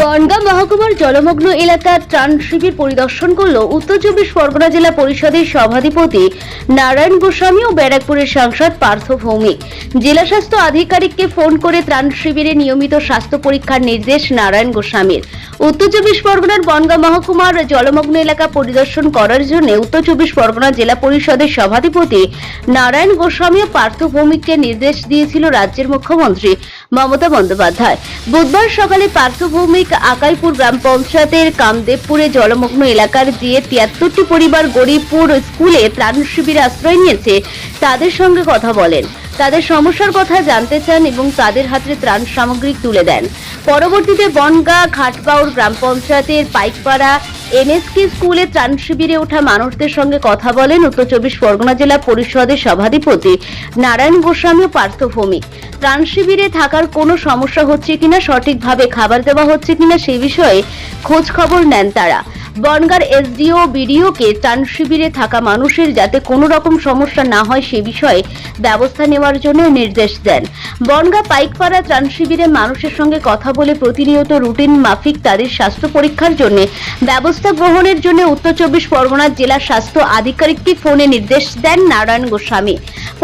বনগাঁ মহকুমার জলমগ্ন এলাকার ত্রাণ শিবির পরিদর্শন করল উত্তর চব্বিশ পরগনা জেলা পরিষদের সভাধিপতি নারায়ণ গোস্বামী ও ব্যারাকপুরের সাংসদ পার্থ ভৌমিক। জেলা স্বাস্থ্য আধিকারিককে ফোন করে ত্রাণ শিবিরে নিয়মিত স্বাস্থ্য পরীক্ষার নির্দেশ নারায়ণ গোস্বামীর। উত্তর চব্বিশ পরগনার বনগাঁ মহকুমার জলমগ্ন এলাকা পরিদর্শন করার জন্য উত্তর চব্বিশ পরগনা জেলা পরিষদের সভাধিপতি নারায়ণ গোস্বামী ও পার্থ ভৌমিককে নির্দেশ দিয়েছিল রাজ্যের মুখ্যমন্ত্রী। মমতা বন্দ্যোপাধ্যায়। বুধবার সকালে পার্থভৌমিক আকাইপুর গ্রাম পঞ্চায়েতের কামদেবপুরে জলমগ্ন এলাকার যে তিয়াত্তরটি পরিবার গরিবপুর স্কুলে ত্রাণ শিবিরে আশ্রয় নিয়েছে, তাদের সঙ্গে কথা বলেন। তাদের সমস্যার কথা জানতে চান এবং তাদের হাতে ত্রাণ সামগ্রী তুলে দেন। পরবর্তীতে বনগা ঘাটপাউর গ্রাম পঞ্চায়েতের পাইকপাড়া এনএসকে স্কুলে ত্রাণ শিবিরে ওঠা মানুষদের সঙ্গে কথা বলেন উত্তর চব্বিশ পরগনা জেলা পরিষদের সভাধিপতি নারায়ণ গোস্বামী ও পার্থ ভৌমিক ত্রাণ শিবিরে থাকার কোনো সমস্যা হচ্ছে কিনা, সঠিকভাবে খাবার দেওয়া হচ্ছে কিনা সেই বিষয়ে খোঁজ খবর নেন তারা। বনগার এসডিও, বিডিওকে ত্রাণ শিবিরে থাকা মানুষের যাতে কোনো রকম সমস্যা না হয় সে বিষয়ে ব্যবস্থা নেওয়ার জন্য নির্দেশ দেন। বনগা পাইকপাড়া ত্রাণ শিবিরে মানুষের সঙ্গে কথা বলে প্রতিনিয়ত রুটিন মাফিক তাদের স্বাস্থ্য পরীক্ষার জন্য ব্যবস্থা গ্রহণের জন্য উত্তর চব্বিশ পরগনা জেলা স্বাস্থ্য আধিকারিককে ফোনে নির্দেশ দেন নারায়ণ গোস্বামী।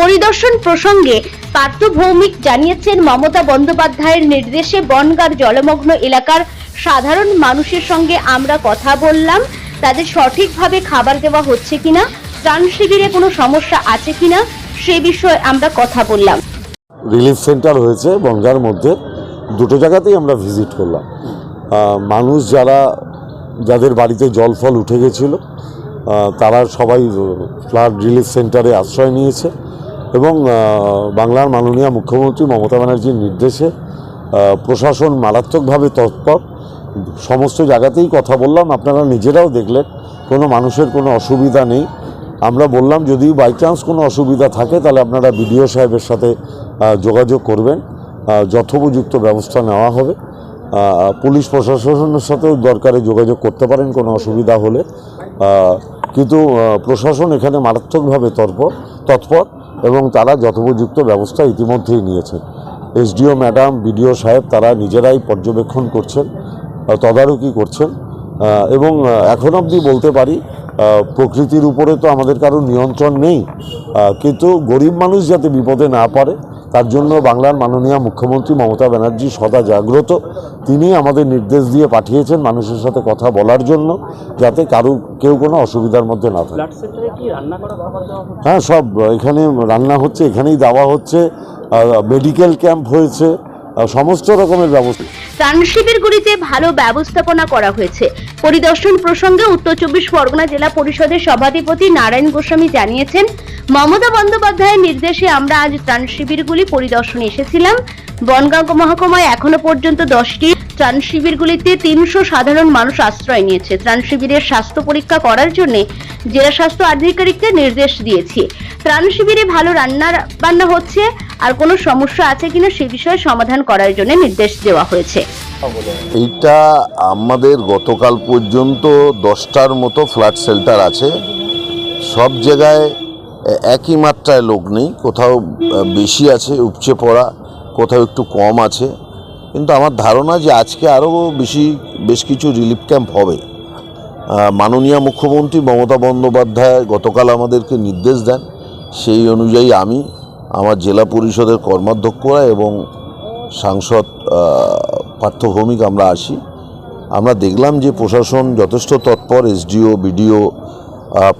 পরিদর্শন প্রসঙ্গে পার্থ ভৌমিক জানিয়েছেন মমতা বন্দ্যোপাধ্যায়ের নির্দেশে বনগার জলমগ্ন এলাকার সাধারণ মানুষের সঙ্গে আমরা কথা বললাম। তাদের সঠিকভাবে খাবার দেওয়া হচ্ছে কিনা, ত্রাণ শিবিরে কোনো সমস্যা আছে কিনা, সে বিষয়ে আমরা কথা বললাম। রিলিফ সেন্টার হয়েছে বনগার মধ্যে। দুটো জায়গাতেই আমরা ভিজিট করলাম। মানুষ যারা, যাদের বাড়িতে জল ফল উঠে গেছিল তারা সবাই ফ্লাড রিলিফ সেন্টারে আশ্রয় নিয়েছে। এবং বাংলার মাননীয় মুখ্যমন্ত্রী মমতা ব্যানার্জির নির্দেশে প্রশাসন মারাত্মকভাবে তৎপর। সমস্ত জায়গাতেই কথা বললাম, আপনারা নিজেরাও দেখলেন, কোনো মানুষের কোনো অসুবিধা নেই। আমরা বললাম যদি বাই চান্স কোনো অসুবিধা থাকে, তাহলে আপনারা বিডিও সাহেবের সাথে যোগাযোগ করবেন যথোপযুক্ত ব্যবস্থা নেওয়া হবে। পুলিশ প্রশাসনের সাথেও দরকারে যোগাযোগ করতে পারেন, কোনো অসুবিধা হলে। কিন্তু প্রশাসন এখানে মারাত্মকভাবে তৎপর তৎপর। এবং তারা যথোপযুক্ত ব্যবস্থা ইতিমধ্যেই নিয়েছেন। এসডিও ম্যাডাম, বিডিও সাহেব তারা নিজেরাই পর্যবেক্ষণ করছেন তদারকি করছেন এবং এখন অবধি বলতে পারি প্রকৃতির উপরে তো আমাদের কারও নিয়ন্ত্রণ নেই কিন্তু গরিব মানুষ যাতে বিপদে না পড়ে তার জন্য বাংলার মাননীয় মুখ্যমন্ত্রী মমতা ব্যানার্জি সদা জাগ্রত। তিনি আমাদের নির্দেশ দিয়ে পাঠিয়েছেন মানুষের সাথে কথা বলার জন্য যাতে কারও কেউ কোনো অসুবিধার মধ্যে না থাকে। হ্যাঁ সব এখানে রান্না হচ্ছে এখানেই দেওয়া হচ্ছে। মেডিকেল ক্যাম্প হয়েছে। সমস্ত রকমের ব্যবস্থা। ত্রাণ শিবিরগুলিতে ভালো ব্যবস্থাপনা করা হয়েছে। পরিদর্শন প্রসঙ্গে উত্তর চব্বিশ পরগনা জেলা পরিষদের সভাধিপতি নারায়ণ গোস্বামী জানিয়েছেন, মমতা বন্দ্যোপাধ্যায়ের নির্দেশে আমরা আজ ত্রাণ শিবিরগুলি পরিদর্শনে এসেছিলাম। বনগাঁ মহকুমায় এখনও পর্যন্ত দশটি ত্রাণ শিবিরগুলিতে তিনশো সাধারণ মানুষ আশ্রয় নিয়েছে। ত্রাণ শিবিরের স্বাস্থ্য পরীক্ষা করার জন্য জেলা স্বাস্থ্য আধিকারিককে নির্দেশ দিয়েছি। ত্রাণ শিবিরে ভালো রান্না বান্না হচ্ছে আর কোনো সমস্যা আছে কিনা সে বিষয়ে সমাধান করার জন্য নির্দেশ দেওয়া হয়েছে। এইটা আমাদের গতকাল পর্যন্ত দশটার মতো ফ্ল্যাট শেল্টার আছে। সব জায়গায় একই মাত্রায় লোক নেই। কোথাও বেশি আছে, উপচে পড়া, কোথাও একটু কম আছে। কিন্তু আমার ধারণা যে আজকে আরও বেশি, বেশ কিছু রিলিফ ক্যাম্প হবে। মাননীয় মুখ্যমন্ত্রী মমতা বন্দ্যোপাধ্যায় গতকাল আমাদেরকে নির্দেশ দেন। সেই অনুযায়ী আমি আমার জেলা পরিষদের কর্মাধ্যক্ষরা এবং সাংসদ আহ, পার্থ ভৌমিক আমরা আসি। আমরা দেখলাম যে প্রশাসন যথেষ্ট তৎপর এসডিও বিডিও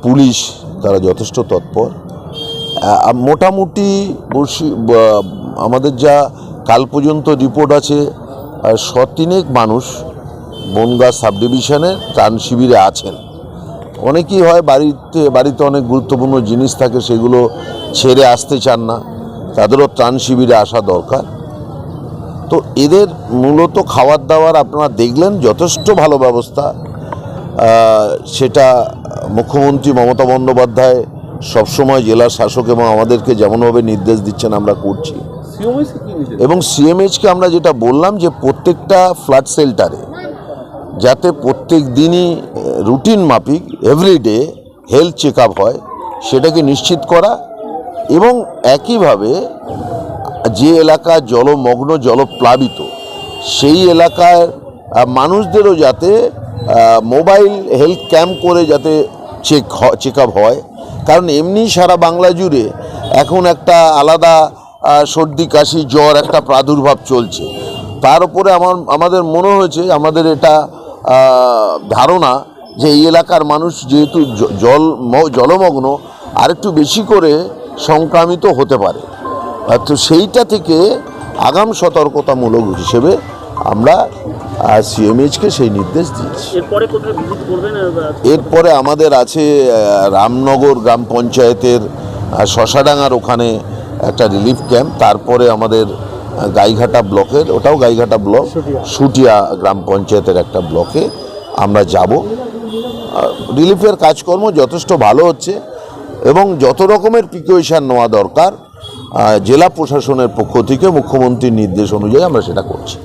পুলিশ তারা যথেষ্ট তৎপর। মোটামুটি আমাদের যা কাল পর্যন্ত রিপোর্ট আছে শতিনেক মানুষ বনগাঁ সাব ডিভিশনে ত্রাণ শিবিরে আছেন। অনেকেই হয় বাড়িতে বাড়িতে অনেক গুরুত্বপূর্ণ জিনিস থাকে সেগুলো ছেড়ে আসতে চান না। তাদেরও ত্রাণ শিবিরে আসা দরকার। তো এদের মূলত খাবার দাবার আপনারা দেখলেন যথেষ্ট ভালো ব্যবস্থা। সেটা মুখ্যমন্ত্রী মমতা বন্দ্যোপাধ্যায় সবসময় জেলার শাসক এবং আমাদেরকে যেমনভাবে নির্দেশ দিচ্ছেন আমরা করছি। এবং সিএমএইচকে আমরা যেটা বললাম যে প্রত্যেকটা ফ্লাড শেল্টারে যাতে প্রত্যেক দিনই রুটিন মাফিক এভরিডে হেলথ চেক হয়, সেটাকে নিশ্চিত করা এবং একইভাবে যে এলাকা জলমগ্ন, জলপ্লাবিত, সেই এলাকায় মানুষদেরও যাতে মোবাইল হেলথ ক্যাম্প করে যাতে চেক চেক আপ হয়। কারণ এমনি সারা বাংলা জুড়ে এখন একটা আলাদা সর্দি, কাশি, জ্বর একটা প্রাদুর্ভাব চলছে। তার উপরে আমার, আমাদের মনে হয়েছে, আমাদের এটা ধারণা যে এই এলাকার মানুষ যেহেতু জল জলমগ্ন আরেকটু বেশি করে সংক্রামিত হতে পারে। তো সেইটা থেকে আগাম সতর্কতামূলক হিসেবে আমরা সিএমএইচকে সেই নির্দেশ দিয়েছি। এরপরে আমাদের আছে রামনগর গ্রাম পঞ্চায়েতের শশাডাঙ্গার ওখানে একটা রিলিফ ক্যাম্প তারপরে আমাদের গাইঘাটা ব্লকের ওটাও গাইঘাটা ব্লক সুটিয়া। গ্রাম পঞ্চায়েতের একটা ব্লকে আমরা যাব। রিলিফের কাজকর্ম যথেষ্ট ভালো হচ্ছে এবং যত রকমের প্রিকুয়েশান নেওয়া দরকার জেলা প্রশাসনের পক্ষ থেকে মুখ্যমন্ত্রীর নির্দেশ অনুযায়ী আমরা সেটা করছি।